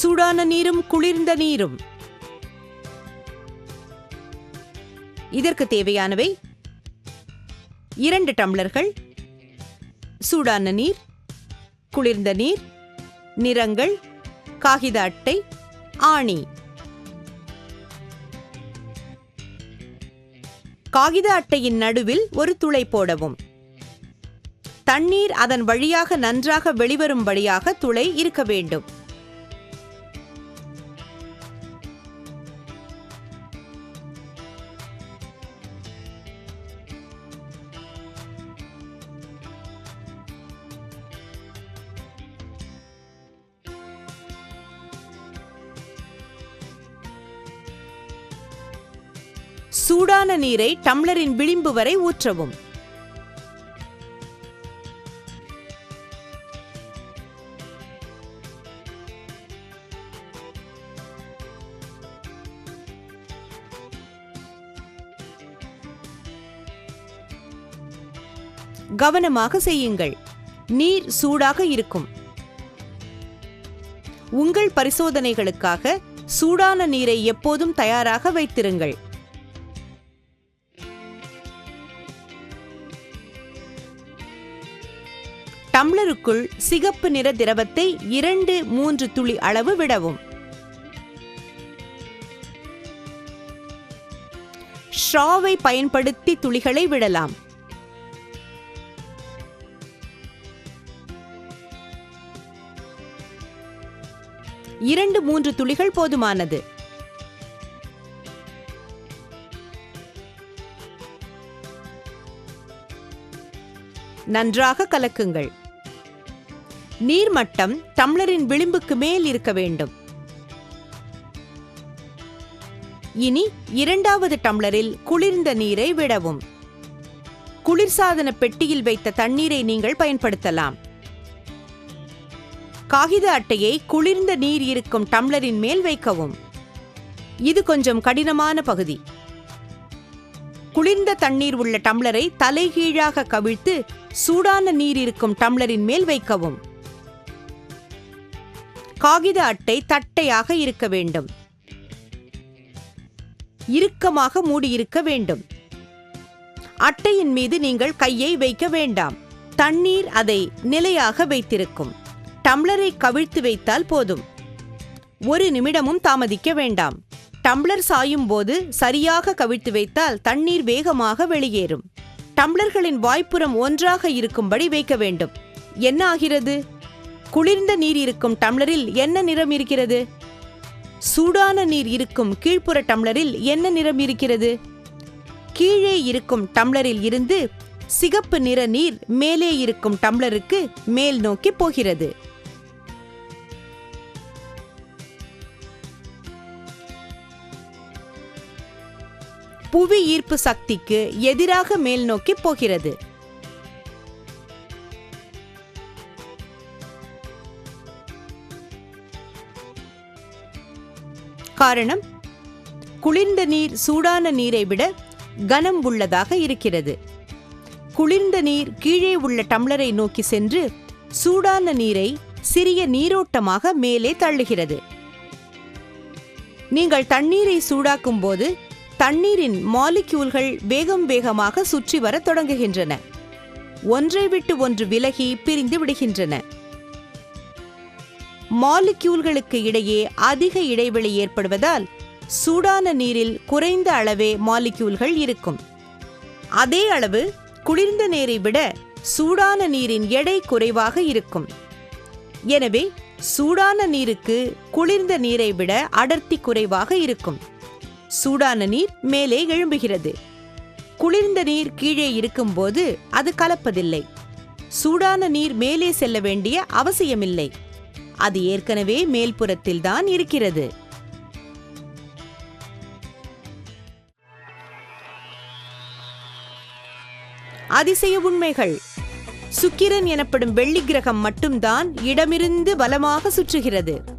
சூடான நீரும் குளிர்ந்த நீரும். இதற்கு தேவையானவை இரண்டு டம்ளர்கள் சூடான நீர் குளிர்ந்த நீர் நிறங்கள் காகித அட்டை ஆணி. காகித அட்டையின் நடுவில் ஒரு துளை போடவும். தண்ணீர் அதன் வழியாக நன்றாக வெளிவரும்படியாக துளை இருக்க வேண்டும். சூடான நீரை டம்ளரின் விளிம்பு வரை ஊற்றவும். கவனமாக செய்யுங்கள். நீர் சூடாக இருக்கும். உங்கள் பரிசோதனைகளுக்காக சூடான நீரை எப்போதும் தயாராக வைத்திருங்கள். டம்ளருக்குள் சிகப்பு நிற திரவத்தை இரண்டு மூன்று துளி அளவு விடவும். ஷாவை பயன்படுத்தி துளிகளை விடலாம். இரண்டு மூன்று துளிகள் போதுமானது. நன்றாக கலக்குங்கள். நீர்மட்டம் டம்ளரின் விளிம்புக்கு மேல் இருக்க வேண்டும். இனி இரண்டாவது டம்ளரில் குளிர்ந்த நீரை விடவும். குளிர்சாதன பெட்டியில் வைத்த தண்ணீரை நீங்கள் பயன்படுத்தலாம். காகித அட்டையை குளிர்ந்த நீர் இருக்கும் டம்ளரின் மேல் வைக்கவும். இது கொஞ்சம் கடினமான பகுதி. குளிர்ந்த தண்ணீர் உள்ள டம்ளரை தலைகீழாக கவிழ்த்து சூடான நீர் இருக்கும் டம்ளரின் மேல் வைக்கவும். காகித அட்டை தட்டையாக இருக்க வேண்டும். இறுக்கமாக மூடியிருக்க வேண்டும். அட்டையின் மீது நீங்கள் கையை வைக்க வேண்டாம். தண்ணீர் அதை நிலையாக வைத்திருக்கும். டம்ளரை கவிழ்த்து வைத்தால் போதும். ஒரு நிமிடமும் தாமதிக்க வேண்டாம். டம்ளர் சாயும் போது சரியாக கவிழ்த்து வைத்தால் தண்ணீர் வேகமாக வெளியேறும். டம்ளர்களின் வாய்ப்புறம் ஒன்றாக இருக்கும்படி வைக்க வேண்டும். என்ன ஆகிறது? குளிர்ந்த நீர் இருக்கும் டம்ளரில் என்ன நிறம் இருக்கிறது? சூடான நீர் இருக்கும் கீழ்ப்புற டம்ளரில் என்ன நிறம் இருக்கிறது? கீழே இருக்கும் டம்ளரில் இருந்து சிகப்பு நிற நீர் மேலே இருக்கும் டம்ளருக்கு மேல் நோக்கி போகிறது. புவி ஈர்ப்பு சக்திக்கு எதிராக மேல் நோக்கி போகிறது. காரணம் குளிர்ந்த நீர் சூடான நீரை விட கனம் உள்ளதாக இருக்கிறது. குளிர்ந்த நீர் கீழே உள்ள டம்ளரை நோக்கி சென்று சூடான நீரை சிறிய நீரோட்டமாக மேலே தள்ளுகிறது. நீங்கள் தண்ணீரை சூடாக்கும் போது தண்ணீரின் மாலிக்யூல்கள் வேகம் வேகமாக சுற்றி வரத் தொடங்குகின்றன. ஒன்றை விட்டு ஒன்று விலகி பிரிந்து விடுகின்றன. மாலிக்யூல்களுக்கு இடையே அதிக இடைவெளி ஏற்படுவதால் சூடான நீரில் குறைந்த அளவே மாலிக்யூல்கள் இருக்கும். அதே அளவு குளிர்ந்த நீரை விட சூடான நீரின் எடை குறைவாக இருக்கும். எனவே சூடான நீருக்கு குளிர்ந்த நீரை விட அடர்த்தி குறைவாக இருக்கும். சூடான நீர் மேலே எழும்புகிறது. குளிர்ந்த நீர் கீழே இருக்கும்போது அது கலப்பதில்லை. சூடான நீர் மேலே செல்ல வேண்டிய அவசியமில்லை. அது ஏற்கனவே மேல்புறத்தில் தான் இருக்கிறது. அதிசய உண்மைகள். சுக்கிரன் எனப்படும் வெள்ளி கிரகம் மட்டும்தான் இடமிருந்து பலமாக சுற்றுகிறது.